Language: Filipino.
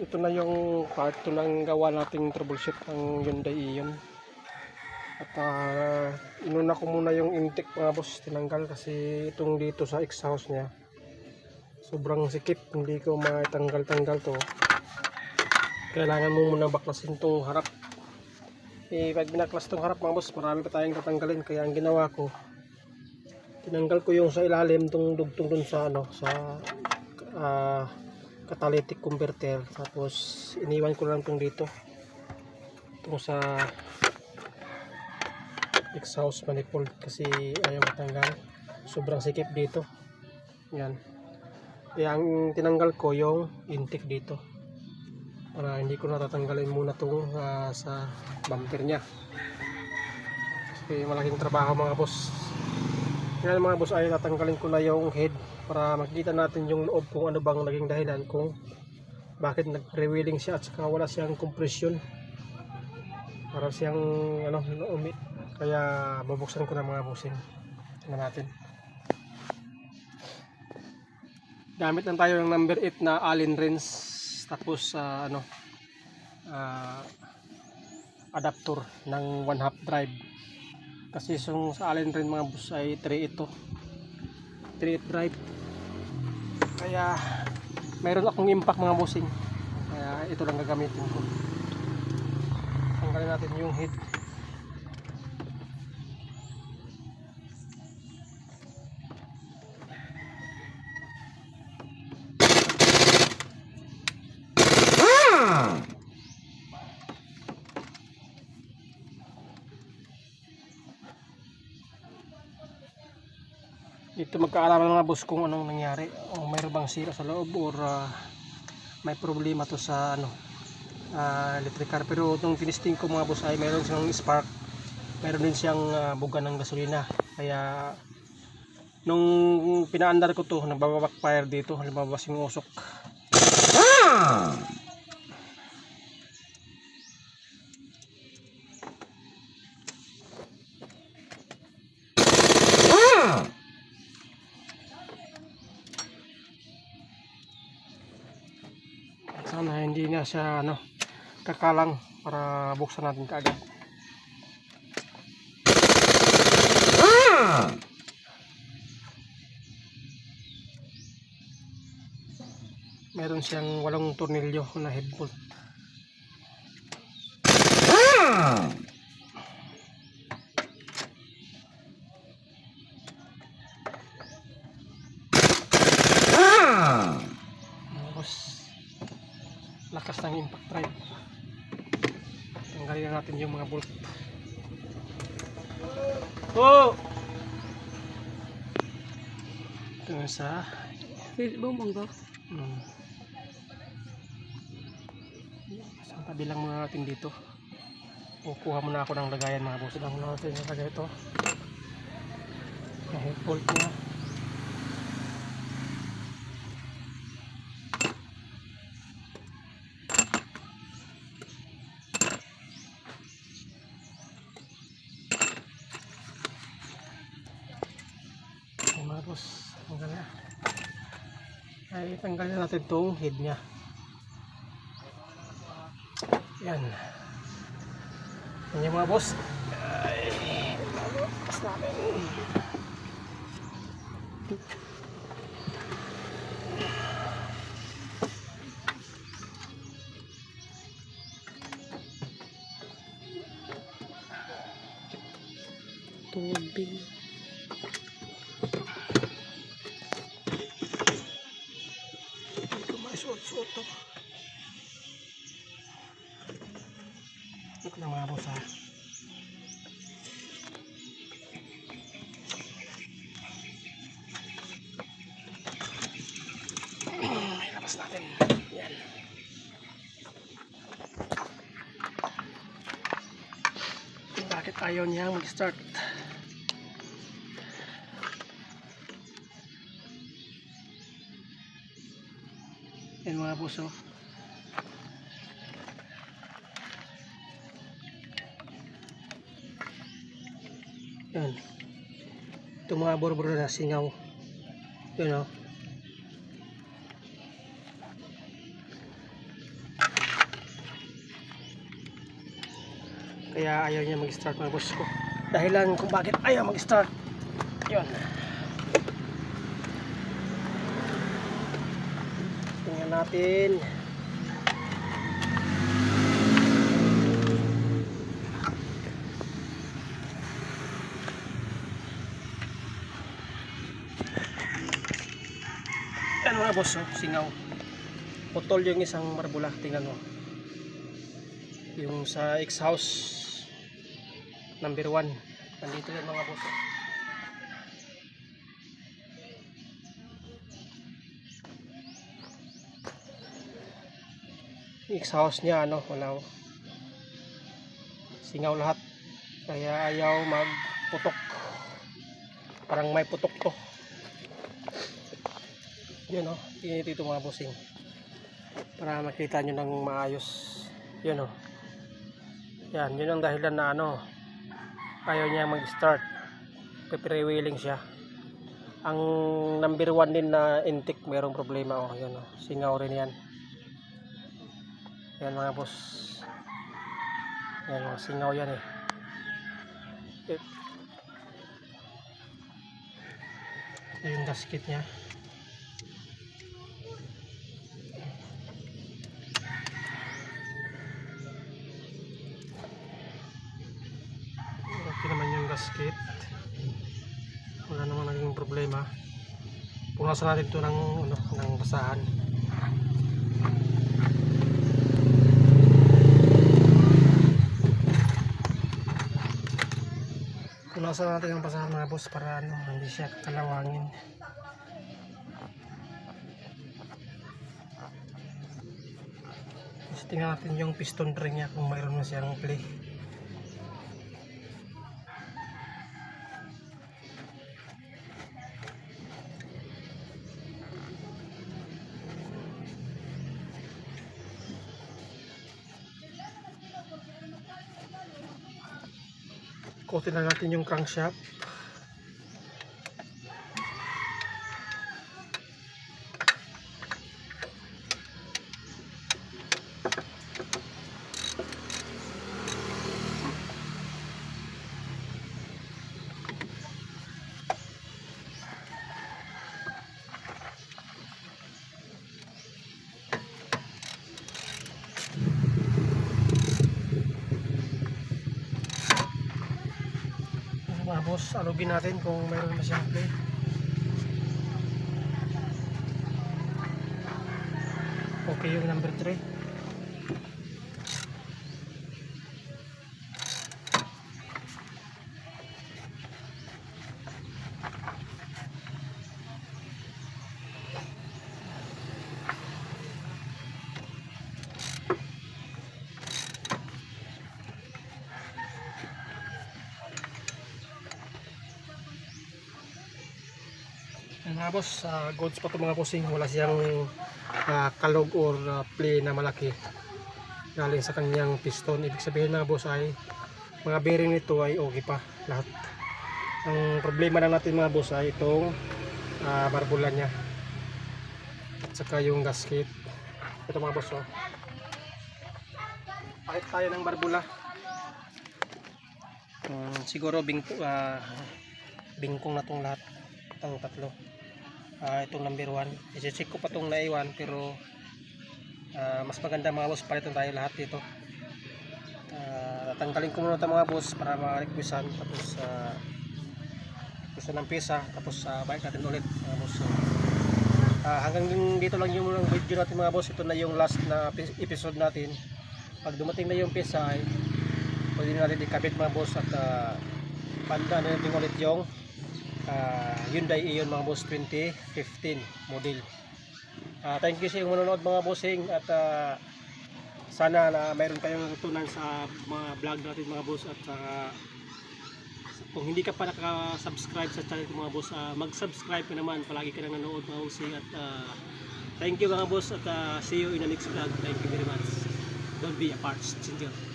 ito na yung part 2 ng gawa nating troubleshoot ng Hyundai Ion. At ah, inuna ko muna yung intake mga boss, tinanggal kasi itong dito sa exhaust niya. Sobrang sikip, hindi ko matanggal-tanggal to. Kailangan mo muna baklasin tong harap. Eh, pag binaklas tong harap mga boss, marami pa tayong tatanggalin. Kaya ang ginawa ko, tinanggal ko yung sa ilalim tong dugtong dun sa ano, sa ah, catalytic converter. Tapos iniwan ko lang tong dito. Itong sa exhaust manifold kasi ayaw matanggal. Sobrang sikip dito. Yan. Kaya ang tinanggal ko yung intake dito. Para hindi ko natatanggalin muna tong ah, sa bumper nya kasi malaking trabaho mga boss. Yan mga boss ay tatanggalin ko na yung head para makita natin yung loob kung ano bang naging dahilan kung bakit nag-rewheeling siya at saka wala siyang compression para siyang ano umit kaya babuksan ko na mga busing tingnan natin. Gamit lang tayo ng number 8 na Allen wrench tapos sa ano ah, adapter ng 1 half drive. Kasi yung sa Allen wrench mga bus ay 3 ito 3 drive. Kaya mayroon akong impact mga bossing. Kaya ito lang gagamitin ko. Tanggalin natin yung head dito magkaalaman mga boss kung anong nangyari. O mayroon bang sira sa loob or ah, may problema to sa ano ah, electric car. Pero itong tinisting ko mga boss ay mayroon siyang spark. Mayroon din siyang ah, buga ng gasolina. Kaya nung pinaandar ko to nagbabackfire dito. Lumabas yung usok. Sana na siya ano kakalang para buksan natin kaagad. Meron siyang walong tornilyo na head bolt tapos lakas ng impact drive. Tanggalin na natin yung mga bolt. Oh! Ito na sa Bumong ko. hmm. sa tabi lang muna natin dito. Kukuha muna ako ng lagayan mga boss. Lang muna natin yung lagay ito bolt niya Ay, tanggalin natin itong head niya. Yan. Yan yung mga boss. Ay, pas natin. Tubig. Maisuot-suot to. Ito na mga boss ha. Ay, labas natin. Yan. Bakit ayaw niya mag-start? ubos oh. Yan. Ito mga borbor na singaw. Yan oh. Kaya ayaw niya mag-start mga boss ko. Dahilan kung bakit ayaw mag-start. Yun. Tingnan natin. Yan mga boss, oh, singaw. Putol yung isang marbula. Tingnan mo. Yung sa X-House number 1. Nandito yan mga boss. X-House niya ano, wala. oh. Singaw lahat. Kaya ayaw magputok. Parang may putok to. Yun oh, init ito mga bossing. Para makita nyo ng maayos. Yun oh. Yan, yun ang dahilan na ano, ayaw niya mag-start. Pipre-wheeling siya. Ang number one din na intake, mayroong problema oh. Yun oh, singaw rin yan. Yan mga boss. Yan oh, singaw yan eh. It- Ito yung gasket niya. Okay naman yung gasket. Wala namang naging problema. Punasan natin ito ng, ano, ng basahan. Punasan natin ng basahan mga boss para ano, hindi siya kalawangin. Tingnan natin yung piston ring niya kung mayroon na siyang play. Ikutin lang natin yung crankshaft. Boss, alugin natin kung mayroon na siyang play. Okay yung number 3. Mga boss, ah, goods pa ito mga bossing. Wala siyang ah, kalog or ah, play na malaki. Galing sa kanyang piston. Ibig sabihin mga boss ay mga bearing nito ay okay pa lahat. Ang problema lang natin mga boss ay itong ah, barbula niya. At saka yung gasket. Ito mga boss oh. Pakit tayo ng barbula. Hmm, siguro bing, ah, bingkong na tong lahat. Itong tatlo. Ah, itong number 1. I-check ko pa itong naiwan pero ah, mas maganda mga boss palitan tayo lahat dito. Ah, tatanggalin ko muna ito mga boss para ma-requisan tapos uh, gusto ng pisa tapos uh, balik natin ulit mga boss. So, ah, hanggang dito lang yung video natin mga boss. Ito na yung last na epi- episode natin. Pag dumating na yung pisa ay pwede na natin ikabit mga boss at uh, panda na natin ulit yung uh, Hyundai Ion mga boss 2015 model. Ah, thank you sa inyong manonood mga bossing at ah, sana na mayroon kayong natutunan sa mga vlog natin mga boss at ah, kung hindi ka pa naka-subscribe sa channel ko mga boss, ah, mag-subscribe ka naman. Palagi ka nang nanonood mga bossing at ah, thank you mga boss at ah, see you in the next vlog. Thank you very much. Don't be apart. Single.